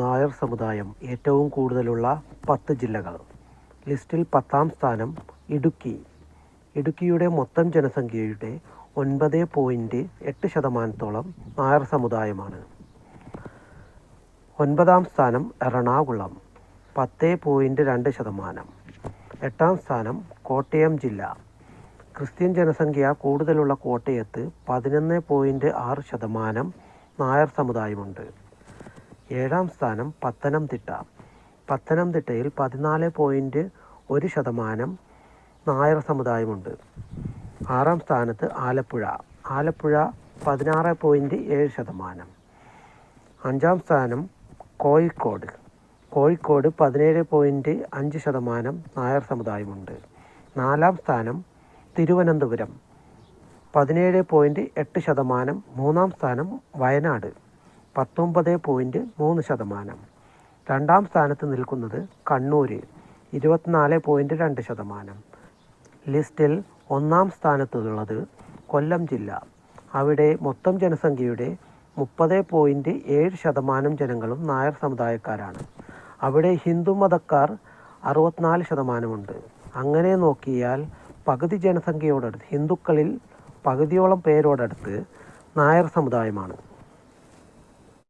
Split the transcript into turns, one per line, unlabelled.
നായർ സമുദായം ഏറ്റവും കൂടുതലുള്ള പത്ത് ജില്ലകൾ. ലിസ്റ്റിൽ പത്താം സ്ഥാനം ഇടുക്കി. ഇടുക്കിയുടെ മൊത്തം ജനസംഖ്യയുടെ ഒൻപത് പോയിന്റ് എട്ട് ശതമാനത്തോളം നായർ സമുദായമാണ്. ഒൻപതാം സ്ഥാനം എറണാകുളം പത്ത് പോയിന്റ് രണ്ട് ശതമാനം. എട്ടാം സ്ഥാനം കോട്ടയം ജില്ല. ക്രിസ്ത്യൻ ജനസംഖ്യ കൂടുതലുള്ള കോട്ടയത്ത് പതിനൊന്ന് പോയിന്റ് ആറ് ശതമാനം നായർ സമുദായമുണ്ട്. ഏഴാം സ്ഥാനം പത്തനംതിട്ട. പത്തനംതിട്ടയിൽ പതിനാല് പോയിന്റ് ഒരു ശതമാനം നായർ സമുദായമുണ്ട്. ആറാം സ്ഥാനത്ത് ആലപ്പുഴ. ആലപ്പുഴ പതിനാറ് പോയിന്റ് ഏഴ് ശതമാനം. അഞ്ചാം സ്ഥാനം കോഴിക്കോട്. കോഴിക്കോട് പതിനേഴ് പോയിന്റ് അഞ്ച് ശതമാനം നായർ സമുദായമുണ്ട്. നാലാം സ്ഥാനം തിരുവനന്തപുരം. പതിനേഴ് പോയിന്റ് എട്ട് ശതമാനം മൂന്നാം സ്ഥാനം വയനാട്. പത്തൊമ്പത് പോയിന്റ് മൂന്ന് ശതമാനം. രണ്ടാം സ്ഥാനത്ത് നിൽക്കുന്നത് കണ്ണൂർ ഇരുപത്തിനാല് പോയിന്റ് രണ്ട് ശതമാനം. ലിസ്റ്റിൽ ഒന്നാം സ്ഥാനത്തുള്ളത് കൊല്ലം ജില്ല. അവിടെ മൊത്തം ജനസംഖ്യയുടെ മുപ്പത് പോയിന്റ് ഏഴ് ശതമാനം ജനങ്ങളും നായർ സമുദായക്കാരാണ്. അവിടെ ഹിന്ദു മതക്കാർ അറുപത്തിനാല് ശതമാനമുണ്ട്. അങ്ങനെ നോക്കിയാൽ പകുതി ജനസംഖ്യയോടടുത്ത് ഹിന്ദുക്കളിൽ പകുതിയോളം പേരോടടുത്ത് നായർ സമുദായമാണ്.